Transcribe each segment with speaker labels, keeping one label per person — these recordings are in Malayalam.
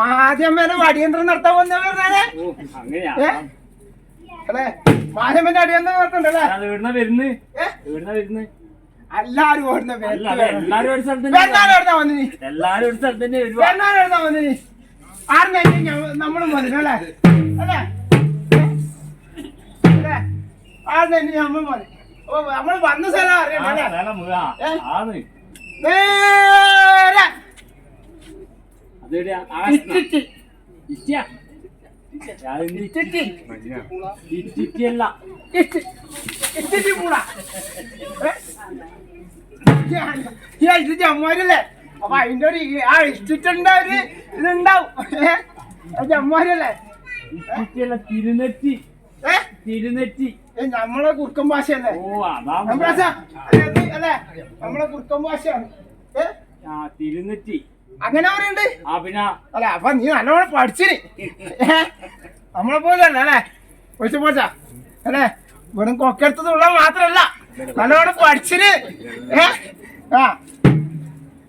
Speaker 1: മാധ്യമനെ അടിയന്തരം നടത്താൻ വന്ന പറഞ്ഞാലേ? അല്ലേ? മാധ്യമന്റെ അടിയന്തരം നടത്തണ്ടല്ലേ? എല്ലാരും ഓടുന്ന
Speaker 2: എല്ലാരും ഒരു സ്ഥലത്ത് എല്ലാരും ഒരു സ്ഥലത്ത്
Speaker 1: വന്നിനി ആറിനെ നമ്മളും അല്ലേ? ആറിനെ നമ്മൾ നമ്മൾ വന്ന സ്ഥലം
Speaker 2: ആ,
Speaker 1: ഇത് ജമ്മാരല്ലേ? അപ്പൊ അതിന്റെ ഒരു ആ ഇഷ്ടിച്ചിന്റെ ഒരു ഇതുണ്ടാവും. ജമ്മാരല്ലേ?
Speaker 2: തിരുനെറ്റി. തിരുനെറ്റി.
Speaker 1: നമ്മളെ കുറുക്കൻ ഭാഷയല്ലേ? നമ്മളെ കുറുക്കൻ ഭാഷയാണ്.
Speaker 2: തിരുനെറ്റി.
Speaker 1: അങ്ങനെ
Speaker 2: പിന്നെ
Speaker 1: അല്ല അപ്പൊ നീ നല്ലോണം പഠിച്ചിന്? നമ്മളെ പോലെ അല്ല അല്ലേ? ഒഴിച്ചു പോച്ചാ അല്ലേ? വെറും കൊക്കെടുത്തതുള്ള മാത്രല്ല. നല്ലോണം പഠിച്ചിന്. ഏ? ആ.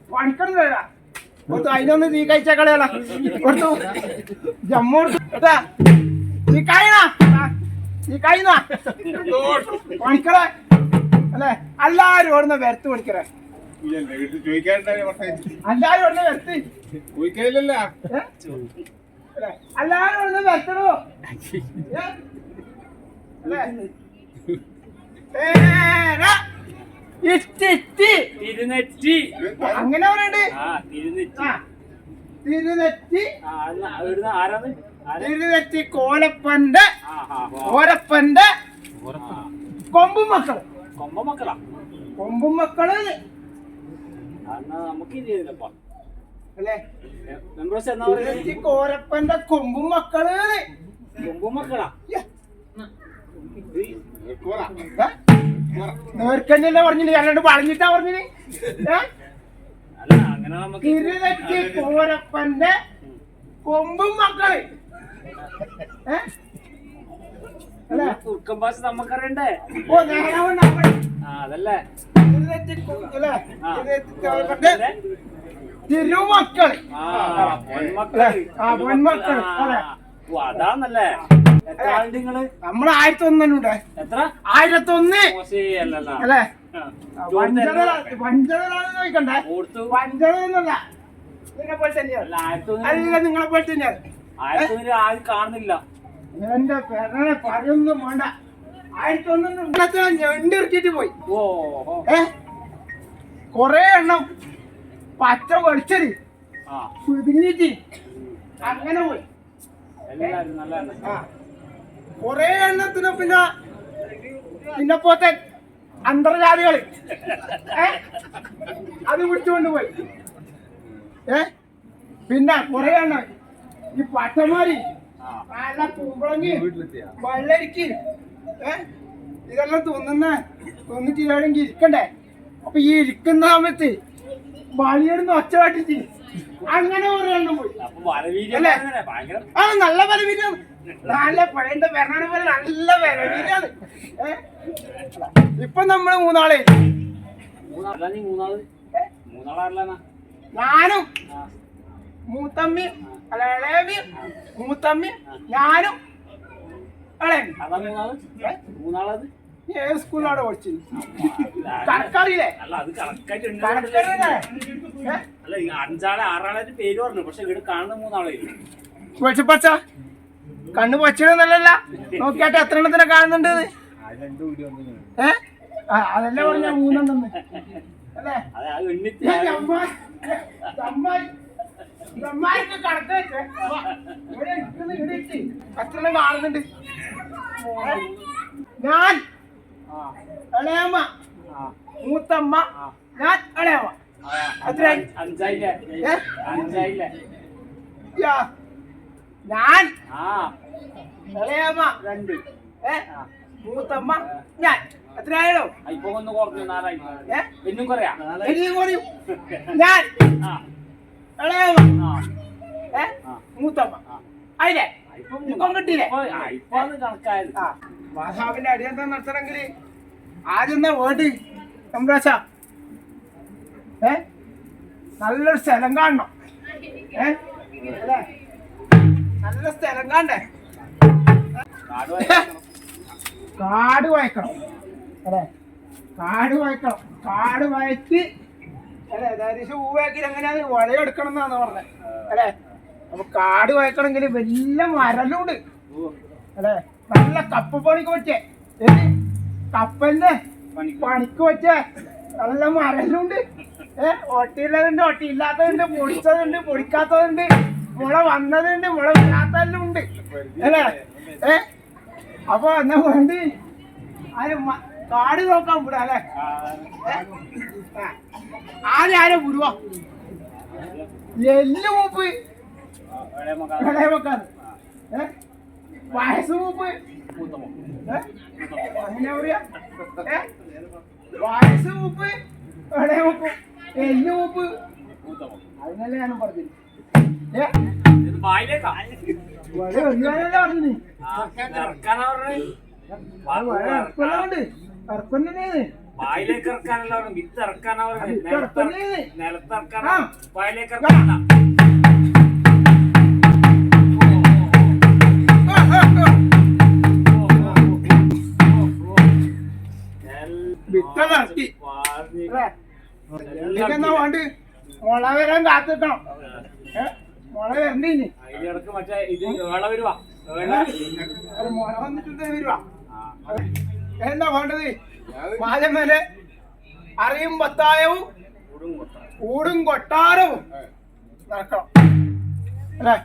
Speaker 1: പണിക്കണില്ല കൊടുത്തു അതിനൊന്ന് തീ കഴിച്ച കളയല കൊടുത്തു ജമ്മു കൊടുത്തു നീ കഴിയണ നീ കഴിയുന്ന? പണിക്കറേ അല്ലേ? എല്ലാരും ഓടുന്ന വരത്ത്
Speaker 3: പഠിക്കറേ
Speaker 1: എല്ലാരും.
Speaker 2: തിരുനെറ്റി.
Speaker 1: അങ്ങനെ പറയണ്ട്.
Speaker 2: തിരുനെറ്റി.
Speaker 1: ആ തിരുനെറ്റി. കോലപ്പന്റെ. ഓരപ്പന്റെ കൊമ്പും മക്കൾ
Speaker 2: കൊമ്പും മക്കളാ
Speaker 1: കൊമ്പും മക്കൾ
Speaker 2: എന്നാ നമുക്ക് ഇനി ഇതിലപ്പാ
Speaker 1: അല്ലേ?
Speaker 2: മെമ്പേഴ്സ് എന്നാ
Speaker 1: കോരപ്പന്റെ കൊമ്പും മക്കൾ.
Speaker 2: കൊമ്പും മക്കളാ.
Speaker 1: പറഞ്ഞില്ലേ? അല്ലാണ്ട് പറഞ്ഞിട്ടാ പറഞ്ഞില്ലേ?
Speaker 2: അല്ല അങ്ങനെ നമുക്ക്
Speaker 1: തിരുനെറ്റി കോരപ്പന്റെ കൊമ്പും മക്കൾ.
Speaker 2: കുറുക്കൻ ഭാഷ നമുക്കറിയണ്ടേ?
Speaker 1: ഓ
Speaker 2: അതല്ലേ.
Speaker 1: അതെ.
Speaker 2: ഓ അതാന്നല്ലേ
Speaker 1: നമ്മൾ ആയിരത്തി ഒന്നുണ്ട്
Speaker 2: എത്ര?
Speaker 1: ആയിരത്തി ഒന്ന് അല്ലേ? ചോദിക്കണ്ടേ?
Speaker 2: ഓർത്തു.
Speaker 1: വഞ്ചന എന്നല്ല നിങ്ങളെ പോലെ തന്നെയാണ്
Speaker 2: അല്ല
Speaker 1: നിങ്ങളെ പോലെ തന്നെയാണ്
Speaker 2: ആയിരത്തി ആരും കാണുന്നില്ല.
Speaker 1: എന്റെ പെരനെ പറയൊന്നും വേണ്ട. ആയിരത്തി ഒന്നും ഞണ്ട് ഇറക്കിയിട്ട് പോയി.
Speaker 2: ഓ.
Speaker 1: ഏ? കൊറേ എണ്ണം പച്ച വെളിച്ചത്
Speaker 2: ആ.
Speaker 1: പിടിഞ്ഞിട്ട് അങ്ങനെ പോയി. കൊറേ എണ്ണത്തിന് പിന്നെ പിന്നെ പോത്തെ അന്തർജാതികൾ. ഏ? അത് പിടിച്ചുകൊണ്ട് പോയി. ഏ? പിന്നെ കൊറേ എണ്ണം ഈ പച്ചമാരി നല്ല കുമ്പളങ്ങി വെള്ളരിക്ക് ഏ? ഇതെല്ലാം തിന്നുന്ന. തിന്നിട്ട് എവിടെയെങ്കിൽ ഇരിക്കണ്ടേ? അപ്പൊ ഈ ഇരിക്കുന്ന സമയത്ത് വളിയിടുന്ന ഒച്ച കാട്ടിട്ട് അങ്ങനെ എണ്ണം പോയി. അല്ലേ? ആ നല്ല പരവീരാണ് നല്ല പഴയന്റെ വരണ പോലെ നല്ല പരവീരാണ് ഏ? ഇപ്പൊ നമ്മൾ മൂന്നാളെ. ഞാനും മൂത്തമ്മി അല്ല ഇളയമ്മി മൂത്തമ്മി ഞാനും ഇളയമ്മി
Speaker 2: അതാ മൂന്നാൾ
Speaker 1: ഏ?
Speaker 2: മൂന്നാളത്.
Speaker 1: ഏത് സ്കൂളിലാണ് പഠിച്ചത്? കണക്കറിയില്ലേ?
Speaker 2: അല്ല അത് കണക്കായിട്ട് ഉണ്ട്.
Speaker 1: കണക്കറിയില്ലേ? ഏ?
Speaker 2: അല്ല അഞ്ചാളെ ആറാളായിട്ട് പേര് പറഞ്ഞു പക്ഷെ ഇവിടെ കാണുന്ന മൂന്നാളെ
Speaker 1: വെളിച്ചപ്പച്ച കണ്ണു പച്ചനല്ല നോക്കിയാട്ടെ എത്ര എണ്ണത്തിനെ കാണുന്നുണ്ട്? ഏ? അതല്ലേ പറഞ്ഞ മൂന്നെണ്ണം അല്ലേ? കണക്ക് ഇവിടെ ഇവിടെ. എത്ര കാണുന്നുണ്ട്? ഞാൻ ഇളയമ്മ മൂത്തമ്മ ഞാൻ ഇളയമ്മ അത്ര. ഞാൻ ഇളയമ്മ
Speaker 2: രണ്ട്.
Speaker 1: ഏ? മൂത്തമ്മ ഞാൻ.
Speaker 2: എത്രയായോ ഇപ്പൊ ഒന്ന് കുറഞ്ഞു നാലായി? പിന്നും കുറയാ.
Speaker 1: ഇനിയും കുറയും. ഞാൻ ഇളയമ്മ ഏ? മൂത്തമ്മ. അതിലെ
Speaker 2: ഇപ്പൊ
Speaker 1: കിട്ടിയില്ലേ?
Speaker 2: ഇപ്പൊ കണക്കായത്.
Speaker 1: മാതാവിന്റെ അടിയന്തരം നടത്തണമെങ്കിൽ ആദ്യം വേണ്ടി സംപ്രാശ ഏ? നല്ലൊരു സ്ഥലം കാണണം. ഏ? നല്ല സ്ഥലം കാണണ്ടേ?
Speaker 2: കാട് വായിക്കണം.
Speaker 1: അല്ലേ? കാട് വായിക്കണം. കാട് വായിച്ച് അല്ലെ ഏകദേശം ഊവാക്കി എങ്ങനെയാണ് വളയെടുക്കണം എന്നാണ് പറഞ്ഞത്. അല്ലെ? അപ്പൊ കാട് വായിക്കണമെങ്കിൽ വലിയ മരലുണ്ട്.
Speaker 2: ഓ,
Speaker 1: അല്ലെ? നല്ല കപ്പ പണിക്ക് വെച്ചേ ഏത്? കപ്പലിന്റെ
Speaker 2: പണിക്ക്.
Speaker 1: പറ്റേ വെച്ചേ നല്ല മരലുണ്ട്. ഏ? ഒട്ടിയുള്ളതുണ്ട് ഒട്ടിയില്ലാത്തതുണ്ട് പൊടിച്ചതുണ്ട് പൊടിക്കാത്തതുണ്ട്. മുള വന്നതുണ്ട് മുള വരാത്തതെല്ലാം ഉണ്ട് അല്ലേ? ഏ? അപ്പൊ എന്നാ വേണ്ടി? കാട് നോക്കാൻ വിടാ അല്ലേ. ആരെ ആരെ വിടുവാ? എല്ലു മൂപ്പ്
Speaker 2: ആ, എവിടെ മക്ക?
Speaker 1: ഇളയ വെക്കാറ് ഏ വയസ്സ് മൂപ്പ്? അങ്ങനെ പറയാ ഏ? വയസ്സ് മൂപ്പ് ഇളയ മൂപ്പ് എല്ല് മൂപ്പ്. അതിനല്ലേ
Speaker 2: ഇത് ബായിലേക്കാ?
Speaker 1: വളരെ ഒഴിവാനല്ലേ പറഞ്ഞു
Speaker 2: പറഞ്ഞത്?
Speaker 1: ഇറക്കുന്നുണ്ട് ഇറക്കുന്നുണ്ട്
Speaker 2: ബായിലേക്ക് ഇറക്കാനല്ല വിത്ത് ഇറക്കാനാ. നിലത്തിറക്കാനാ
Speaker 1: ആ.
Speaker 2: ഇറക്കാനാ
Speaker 1: വന്നിട്ടുണ്ട് എന്താ വേണ്ടത്? മാലമേലെ അറിയും പത്തായവും
Speaker 2: ഊടും കൊട്ടാ.
Speaker 1: കൂടും കൊട്ടാരവും നടക്കണം. അല്ലേ?